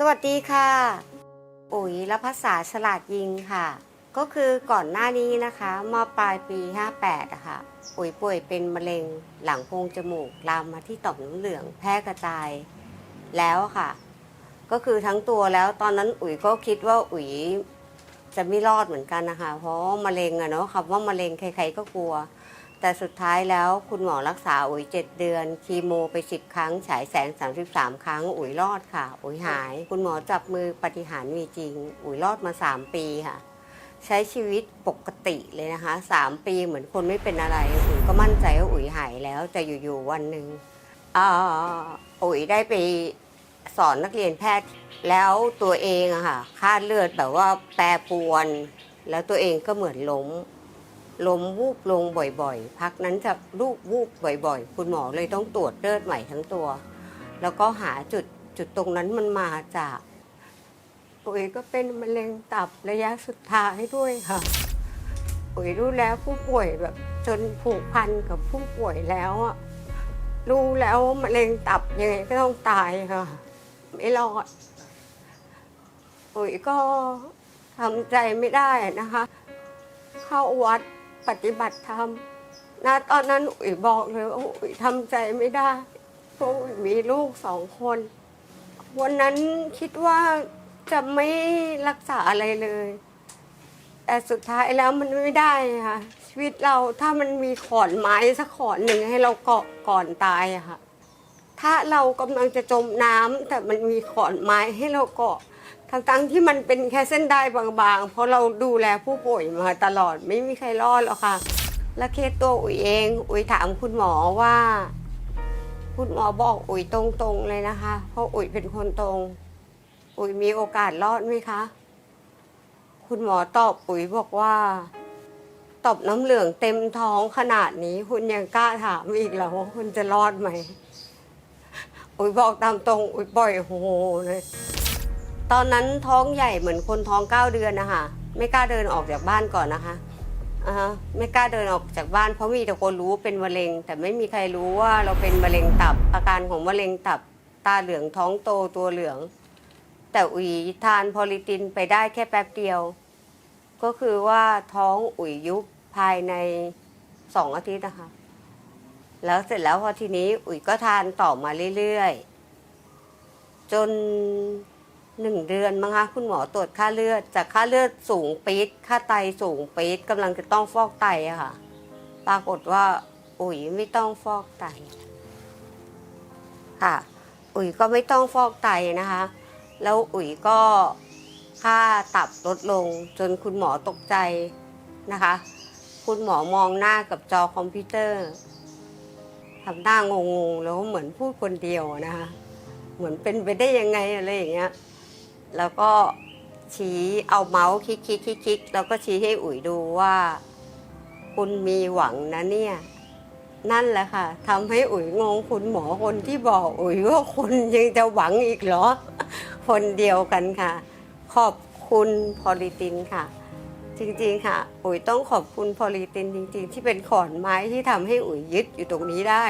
สวัสดีค่ะ อุ๋ยและภาษาฉลาดยิงค่ะ ก็คือก่อนหน้านี้นะคะมอปลายปี 58อะค่ะอุ๋ยป่วยเป็นมะเร็งหลังโพรงจมูกลามมาที่ต่อมน้ำเหลืองแพร่กระจาย แล้วค่ะ ก็คือทั้งตัวแล้วตอนนั้นอุ๋ยก็คิดว่าอุ๋ยจะไม่รอดเหมือนกันนะคะ เพราะมะเร็งอะเนาะคำว่ามะเร็งใครๆก็กลัว แต่สุดท้ายแล้วคุณหมอรักษาอุ๋ยเจ็ดเดือน คีโมไปสิบครั้ง ฉายแสง 33 ครั้ง อุ๋ยรอดค่ะ อุ๋ยหาย คุณหมอจับมือปฏิหารย์มีจริง อุ๋ยรอดมา 3 ปีค่ะ ใช้ชีวิตปกติเลยนะคะ 3 ปีเหมือนคนไม่เป็นอะไร อุ๋ยก็มั่นใจว่าอุ๋ยหายแล้วแต่อยู่ๆวันหนึ่งอ่าอุ๋ยได้ไปสอนนักเรียนแพทย์ แล้วตัวเองอะค่ะค่าดเลือดแบบว่าแปรปรวน แล้วตัวเองก็เหมือนล้ม ล้มวูบลงบ่อยๆ พักนั้นจะลูกวูบบ่อยๆ คุณหมอเลยต้องตรวจเลือดใหม่ทั้งตัว แล้วก็หาจุดจุดตรงนั้นมันมาจาก ปุ๋ยก็เป็นมะเร็งตับระยะสุดท้ายด้วยค่ะปุ๋ยรู้แล้วผู้ป่วยแบบจนผูกพันกับผู้ป่วยแล้วอะรู้แล้วมะเร็งตับยังไงก็ต้องตายค่ะ ไม่รอดปุ๋ยก็ทำใจไม่ได้นะคะ เข้าวัด ปฏิบัติธรรมนะตอนนั้นอุ๋ยบอกเลยว่าอุ๋ยทำใจไม่ได้เพราะอุ๋ยมีลูกสองคน วันนั้นคิดว่าจะไม่รักษาอะไรเลย แต่สุดท้ายแล้วมันไม่ได้ค่ะชีวิตเราถ้ามันมีขอนไม้สักขอนหนึ่งให้เราเกาะก่อนตายอะค่ะถ้าเรากำลังจะจมน้ำแต่มันมีขอนไม้ให้เราเกาะ ทั้งๆที่มันเป็นแค่เส้นได้บางๆ เพราะเราดูแลผู้ป่วยมาตลอดไม่มีใครรอดหรอกค่ะ และเคสตัวอุ๋ยเอง อุ๋ยถามคุณหมอว่า คุณหมอบอกอุ๋ยตรงๆเลยนะคะ เพราะอุ๋ยเป็นคนตรง อุ๋ยมีโอกาสรอดไหมคะ คุณหมอตอบอุ๋ยบอกว่าตอบน้ำเหลืองเต็มท้องขนาดนี้ คุณยังกล้าถามอีกเหรอว่าคุณจะรอดไหมอุ๋ยบอกตามตรงอุ๋ยปล่อยโฮเลย ตอนนั้นท้องใหญ่เหมือนคนท้องเก้าเดือนนะคะไม่กล้าเดินออกจากบ้านก่อนนะคะอ่าฮะไม่กล้าเดินออกจากบ้านเพราะมีแต่คนรู้ว่าเป็นมะเร็ง แต่ไม่มีใครรู้ว่าเราเป็นมะเร็งตับ อาการของมะเร็งตับ ตาเหลืองท้องโตตัวเหลือง แต่อุ๋ยทานพอลิตินไปได้แค่แป๊บเดียว ก็คือว่าท้องอุ๋ยยุบภายในสองอาทิตย์นะคะ แล้วเสร็จแล้วพอทีนี้อุ๋ยก็ทานต่อมาเรื่อยๆ จน หนึ่งเดือนมั้งคะคุณหมอตรวจค่าเลือด จากค่าเลือดสูงปี๊ดค่าไตสูงปี๊ดกำลังจะต้องฟอกไตอะค่ะ ปรากฏว่า อุ๋ยไม่ต้องฟอกไต ค่ะ อุ๋ยก็ไม่ต้องฟอกไตนะคะ แล้วอุ๋ยก็ค่าตับลดลงจนคุณหมอตกใจนะคะ คุณหมอมองหน้ากับจอคอมพิวเตอร์ทำหน้างงๆแล้วเหมือนพูดคนเดียวนะคะเหมือนเป็นไปได้ยังไงอะไรอย่างเงี้ย แล้วก็ชี้เอาเมาส์คลิกคลิกคลิกคลิกแล้วก็ชี้ให้อุ๋ยดูว่า คุณมีหวังนะเนี่ย นั่นแหละค่ะทำให้อุ๋ยงงคุณหมอคนที่บอกอุ๋ยว่าคุณยังจะหวังอีกเหรอ คนเดียวกันค่ะ ขอบคุณพอลิตินค่ะ จริงๆค่ะ อุ๋ยต้องขอบคุณพอลิตินจริง ๆ ที่เป็นขอนไม้ที่ทำให้อุ๋ยยึดอยู่ตรงนี้ได้